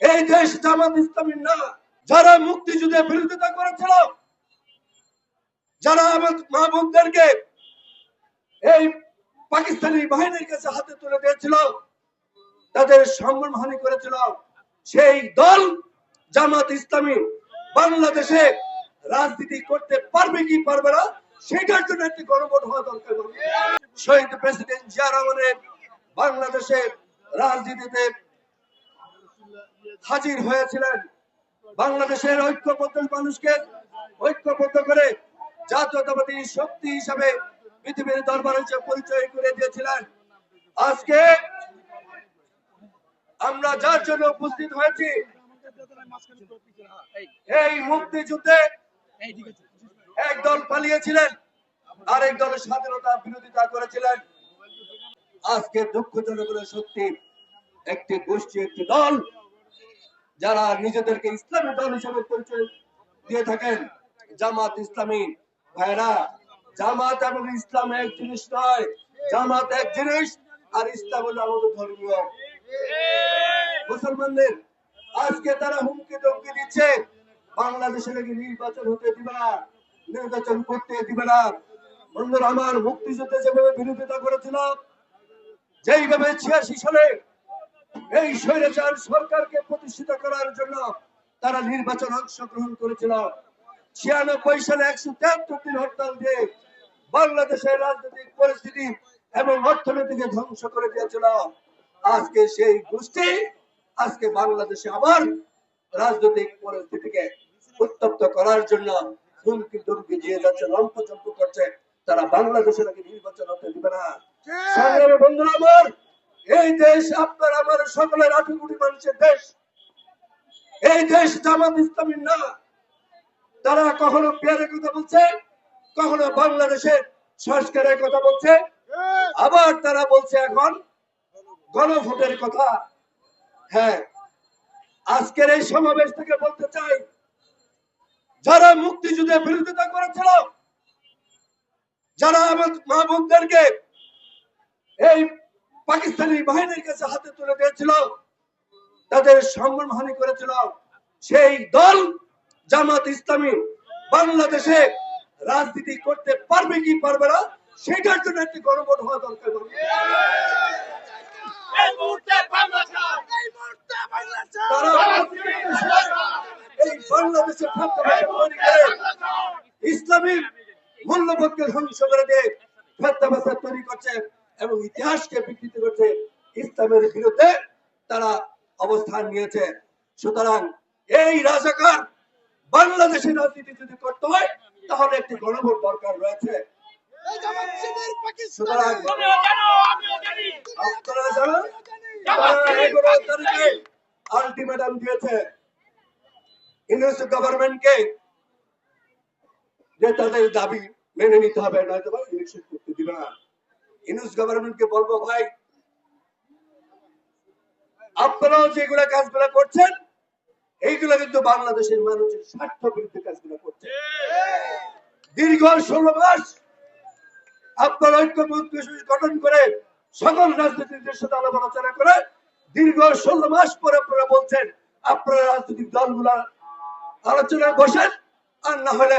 এই দেশ জামাত ইসলামীর না। যারা মুক্তিযুদ্ধের বিরোধিতা করেছিল, যারা আমার মা বোনদেরকে এই পাকিস্তানি বাহিনীর কাছে হাতে তুলে দিয়েছিল, তাদের সম্মানহানি করেছিল। সেই দল জামাত ইসলামী বাংলাদেশে রাজনীতি করতে পারবে কি পারবে না, সেটার জন্য একটি গণভোট হওয়া দরকার। শহীদ প্রেসিডেন্ট জিয়া রহমানের বাংলাদেশে রাজনীতিতে হাজির হয়েছিলেন। বাংলাদেশের ঐক্যবদ্ধ মানুষকে ঐক্যবদ্ধ করে জাতীয়তাবাদী শক্তি হিসাবে পৃথিবীর দরবারে যে পরিচয় করে দিয়েছিলেন, আজকে আমরা যার জন্য উপস্থিত হয়েছি, এই মুক্তিযুদ্ধে এক দল পালিয়েছিলেন, আরেক দলের স্বাধীনতা বিরোধিতা করেছিলেন। আজকে দুঃখজনক সত্যি, একটি গোষ্ঠী, একটি দল যারা নিজেদেরকে ইসলামী দল হিসেবে পরিচয় দিয়ে থাকেন, জামাত ইসলামী ভাইরা জামাত এবং ইসলাম এক জিনিস নয়, জামাত এক জিনিস, আর ইসলাম হলো আমাদের ধর্মীয়। মুসলমানদের, আজকে তারা হুমকি ধমকি দিচ্ছে, বাংলাদেশে নাকি নির্বাচন হতে দিবে না, নির্বাচন করতে দিবে না। বন্ধুরা, আমার মুক্তিযুদ্ধে যেভাবে বিরোধিতা করেছিল যেইভাবে ছিয়াশি সালে এই স্বৈরাচার সরকারকে প্রতিষ্ঠিত করার জন্য তারা নির্বাচন অংশগ্রহণ করেছিল। ছিয়ানব্বই সালে একশো তেহাত্তর দিন হরতাল দিয়ে বাংলাদেশের রাজনৈতিক পরিস্থিতি এবং অর্থনীতিকে ধ্বংস করে দিয়েছিল। আজকে সেই গোষ্ঠী আজকে বাংলাদেশে আবার রাজনৈতিক পরিস্থিতিকে উত্তপ্ত করার জন্য হুমকি ধুমকি দিয়ে যাচ্ছে লম্পচম্প করছে। তারা বাংলাদেশে নাকি নির্বাচন হতে দিবে না। বন্ধুরা আমার এই দেশ আপনার, আমার সকলের আঠেরো কোটি মানুষের দেশ। এই দেশ জামাত ইসলামীর না। তারা কখনো পেয়ারের কথা বলছে, কখনো বাংলাদেশের সংস্কারের কথা বলছে। আবার তারা বলছে এখন গণভোটের কথা। হ্যাঁ আজকের এই সমাবেশ থেকে বলতে চাই, যারা মুক্তিযুদ্ধের বিরোধিতা করেছিল, যারা আমার মা বোনদেরকে এই পাকিস্তানি বাহিনীর কাছে হাতে তুলে দিয়েছিল। তাদের সম্মানহানি করেছিল সেই দল জামাত ইসলামী। বাংলাদেশে রাজনীতি করতে পারবে কি পারবে না সেটার জন্য একটি গণভোট হওয়া দরকার। ইসলামী মূল্যবোধকে ধ্বংস করে দিয়ে ফেতনাবাদ তৈরি করছে। এবং ইতিহাসকে বিকৃত করছে ইসলামের বিরুদ্ধে তারা অবস্থান নিয়েছে। সুতরাং এই রাজাকার বাংলাদেশের রাজনীতি যদি করতে হয়, তাহলে একটি গণভোট দরকার রয়েছে। আলটিমেটাম দিয়েছে। ইংরেজ গভর্নমেন্টকে যে তাদের দাবি মেনে নিতে হবে, নয়তো ইলেকশন করতে দিবে না। ইংরেজ গভর্নমেন্টকে বলব ভাই, আপনারাও যেগুলা কাজগুলা করছেন, এইগুলা কিন্তু বাংলাদেশের মানুষের স্বার্থ বিরুদ্ধে কাজগুলো করছে দীর্ঘ ষোলো মাস আপনার ঐক্যমত গঠন করে সকল রাজনীতিকদের সাথে আলাপ আলোচনা করে দীর্ঘ ষোলো মাস পরে আপনারা বলছেন, আপনারা রাজনৈতিক দলগুলা আলোচনায় বসেন, আর না হলে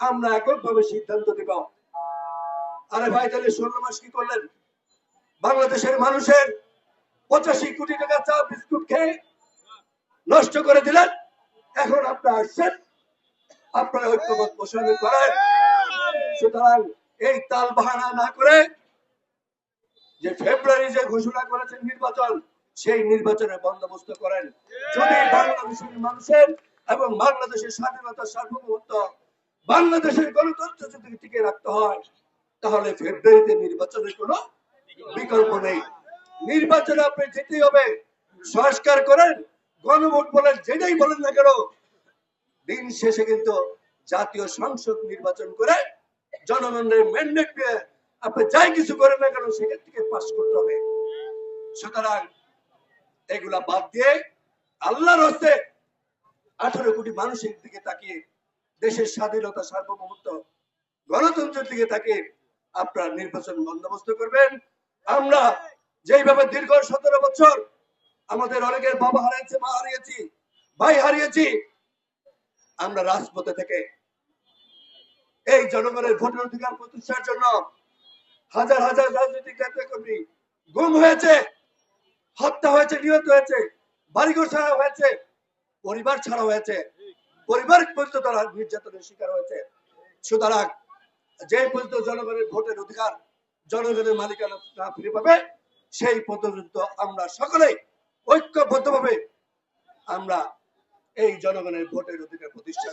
আমরা এককভাবে সিদ্ধান্ত দিব। আরে ভাই, তাহলে ষোলো মাস কি করলেন? বাংলাদেশের মানুষের পঁচাশি কোটি টাকা চা, বিস্কুট খেয়ে নষ্ট করে দিলেন। এখন আপনারা আসছেন। আপনারা পোষণ করেন। সুতরাং এই তাল বাহানা না করে যে ফেব্রুয়ারি যে ঘোষণা করেছেন নির্বাচন, সেই নির্বাচনের বন্দোবস্ত করেন। যদি বাংলাদেশের মানুষের এবং বাংলাদেশের স্বাধীনতা সার্বভৌমত্ব বাংলাদেশের গণতন্ত্র যদি টিকে রাখতে হয় তাহলে ফেব্রুয়ারিতে নির্বাচনের কোনো বিকল্প নেই। নির্বাচনে আপনি যেতেই হবে, সংস্কার করেন, গণভোট বলেন, যেটাই বলেন না কেন, দিন শেষে কিন্তু জাতীয় সংসদ নির্বাচন করে জনগণের ম্যান্ডেট পেয়ে আপনি যাই কিছু করেন না কেন, সেখান থেকে পাস করতে হবে। সুতরাং এগুলা বাদ দিয়ে আল্লাহর হস্তে আঠারো কোটি মানুষের দিকে তাকিয়ে, দেশের স্বাধীনতা সার্বভৌমত্ব, গণতন্ত্রের দিকে তাকিয়ে আপনার নির্বাচন বন্দোবস্ত করবেন। আমরা যেইভাবে দীর্ঘ সতেরো বছর আমাদের অনেকের বাবা হারিয়েছে, মা হারিয়েছি, ভাই হারিয়েছি, আমরা রাজপথে থেকে এই জনগণের ভোটের অধিকার প্রতিষ্ঠার জন্য হাজার হাজার রাজনৈতিক নেতাকর্মী গুম হয়েছে, হত্যা হয়েছে, নিহত হয়েছে, বাড়িঘর ছাড়া হয়েছে, পরিবার ছাড়া হয়েছে, পরিবার পর্যন্ত তারা নির্যাতনের শিকার হয়েছে। সুতরাং যে পর্যন্ত জনগণের ভোটের অধিকার, জনগণের মালিকানা ফিরে পাবে, সেই পর্যন্ত আমরা সকলেই ঐক্যবদ্ধভাবে আমরা এই জনগণের ভোটের অধিকার প্রতিষ্ঠা